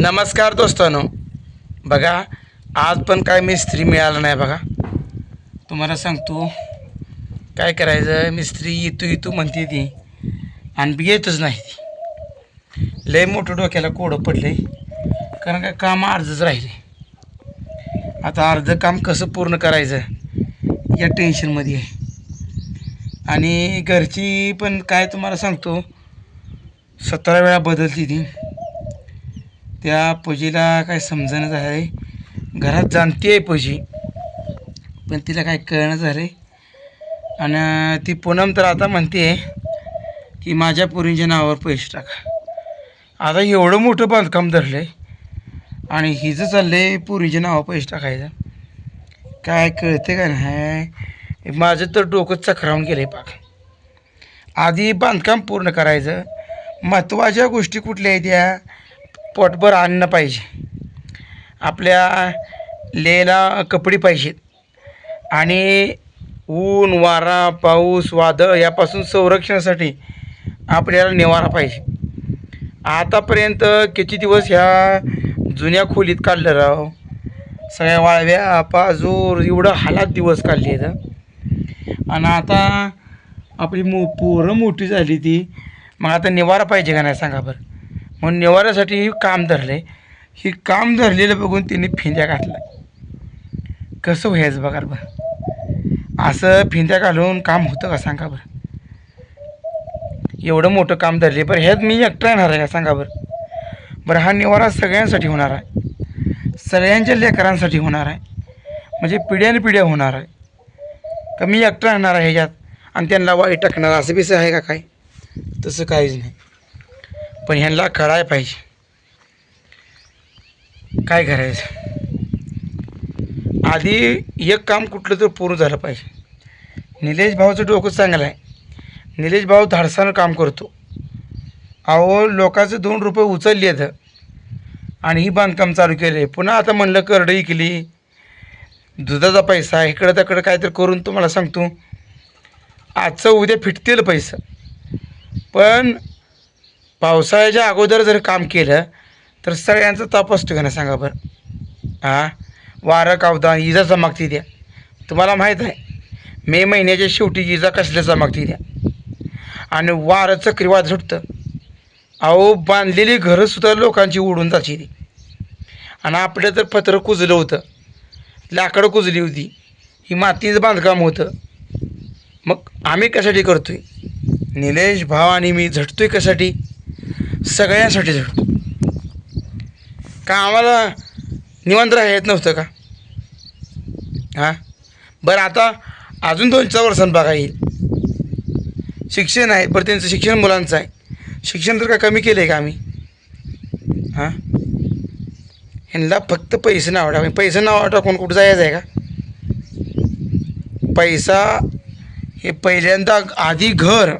नमस्कार दोस्तानो. बघा आज पण काय मिस्त्री मिळाला नाही बघा. तुम्हाला सांगतो काय करायचं मिस्त्री येतो येतो म्हणते ती आणि बी येतच नाही ती. लय मोठं डोक्याला कोडं पडले कारण काय काम अर्धच राहिले. आता अर्ध काम कसं पूर्ण करायचं या टेन्शनमध्ये आहे. आणि घरची पण काय तुम्हाला सांगतो सतरा वेळा बदलती ती. त्या पजीला काय समजणं झालं घरात जाणती आहे पजी. पण तिला काय कळणं झालं आणि ती पूनम तर आता म्हणते की माझ्या पुरींच्या नावावर पैसे टाका. आता एवढं मोठं बांधकाम धरलं आहे आणि हिचं चाललं आहे पुरीच्या नावावर पैसे टाकायचं. काय कळते का नाही? माझं तर डोकं चक्रावून गेलं आहे पाक. आधी बांधकाम पूर्ण करायचं. महत्त्वाच्या गोष्टी कुठल्या आहेत त्या पोटभर अन्न पाहिजे. आपल्या लेला कपडे पाहिजेत. आणि ऊन वारा पाऊस वादळ यापासून संरक्षणासाठी आपल्याला निवारा पाहिजे. आतापर्यंत किती दिवस ह्या जुन्या खोलीत काढलं राव? सगळ्या वाळव्या पाजूर एवढं हालात दिवस काढले आहेत आणि आता आपली मो पोरं मोठी झाली ती. मग आता निवारा पाहिजे का नाही सांगा बरं? म्हणून निवाऱ्यासाठी ही काम धरलं. आहे ही काम धरलेलं बघून तिने फिंद्या घातला कसं व्हायचं बघा बरं. असं फिंद्या घालून काम होतं का सांगा बरं. एवढं मोठं काम धरले. बरं ह्यात मी एकटा येणार आहे का सांगा बरं. बरं हा निवारा सगळ्यांसाठी होणार आहे. सगळ्यांच्या लेकरांसाठी होणार आहे. म्हणजे पिढ्याने पिढ्या होणार आहे. का मी एकटा राहणार आहे ह्याच्यात. आणि त्यांना वाईट टाकणार असं बिसं आहे का काय? तसं काहीच नाही. पण ह्यांना कळाय पाहिजे. काय करायचं? आधी एक काम कुठलं तर पूर्ण झालं पाहिजे. निलेश भाऊचं डोकं चांगलं आहे. निलेश भाऊ धाडसानं काम करतो. अहो लोकांचं दोन रुपये उचलले आहेत. आणि ही बांधकाम चालू केलं आहे पुन्हा आता म्हणलं करडई केली. दुधाचा पैसा इकडं तिकडं काय तर करून तुम्हाला सांगतो. आजचं उद्या फिटतील पैसा. पण पावसाळ्याच्या अगोदर जर काम केलं तर सगळ्यांचा ताप असतो का नाही सांगा बरं. हां? वारं कावदा इजा चमकती द्या. तुम्हाला माहीत आहे मे महिन्याच्या शेवटी इजा कसल्या चमकती द्या. आणि वारं चक्रीवाद सुटतं. अहो बांधलेली घरंसुद्धा लोकांची उडून जायची ती. आणि आपलं तर पत्र कुजलं होतं. लाकडं कुजली होती. ही मातीचं बांधकाम होतं. मग आम्ही कशासाठी करतो आहे निलेश भाव आणि मी झटतो आहे कशासाठी? सगळ्यांसाठी का आम्हाला निवांत राह येत नव्हतं का? हां? बरं आता अजून दोन चार वर्षांनी बघा येईल. शिक्षण आहे बरं त्यांचं शिक्षण मुलांचं आहे. शिक्षण तर का कमी केलं आहे का आम्ही? हां? ह्यांना फक्त पैसे नाव टाकून पैसे नाव टाकून कुठं जायचं आहे का? पैसा हे पहिल्यांदा आधी घर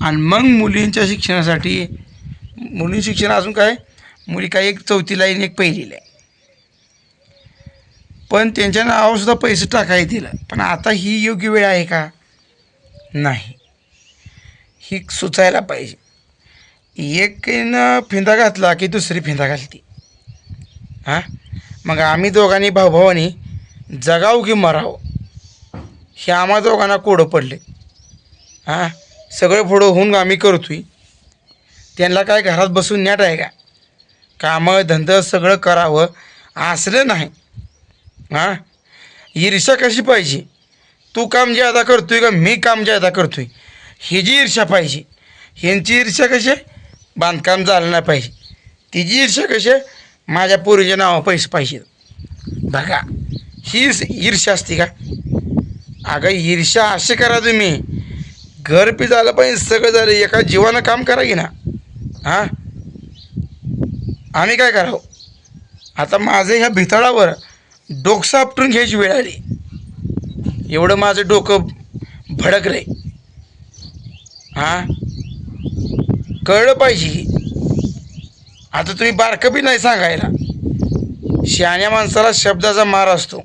आणि मग मुलींच्या शिक्षणासाठी मुलीं शिक्षण अजून काय? मुली काय एक चौथीला आहे एक पहिलीला आहे. पण त्यांच्या नावावरसुद्धा पैसे टाकाय दिलं. पण आता ही योग्य वेळ आहे का? नाही. ही सुचायला पाहिजे. एकनं फिंदा घातला की दुसरी फिंदा घालती. हां? मग आम्ही दोघांनी भाऊभावानी जगाव की मराव? हे आम्हा दोघांना कोडं पडले. हां? सगळं पुढं होऊन आम्ही करतोय. त्यांना काय घरात बसून नेट आहे का? कामं धंदं सगळं करावं असलं नाही. हां? ईर्ष्या कशी पाहिजे? तू काम जे आता करतो करतोय का? मी काम जे आदा करतो करतोय ही जी ईर्ष्या पाहिजे ह्यांची ईर्ष्या कशी आहे? बांधकाम झालं नाही पाहिजे. तिची ईर्ष्या कशी आहे? माझ्या पोरीच्या नावा पैसे पाहिजे बघा ही ईर्ष्या असते का? अगं ईर्ष्या असे करा तुम्ही. घर पी झालं पाहिजे सगळं झालं. एका जीवानं काम करा की ना. हां? आम्ही काय करावं? आता माझं ह्या भितळावर डोकं आपटून घ्यायची वेळ आली. एवढं माझं डोकं भडकलंय हां? कळलं पाहिजे. आता तुम्ही बारकं बी नाही सांगायला. शहाण्या माणसाला शब्दाचा मार असतो.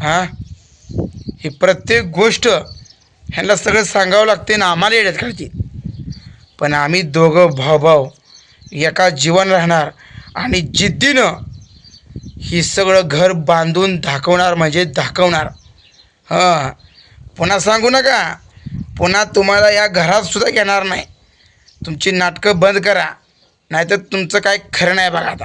हां? ही प्रत्येक गोष्ट ह्यांना सगळं सांगावं लागते ना आम्हाला येड्यात काढते पण आम्ही दोघं भाऊभाऊ एका जीवन राहणार आणि जिद्दीनं ही सगळं घर बांधून दाखवणार म्हणजे दाखवणार. हां. पुन्हा सांगू नका. पुन्हा तुम्हाला या घरातसुद्धा घेणार नाही. तुमची नाटकं बंद करा. नाहीतर तुमचं काय खरं नाही बघा आता.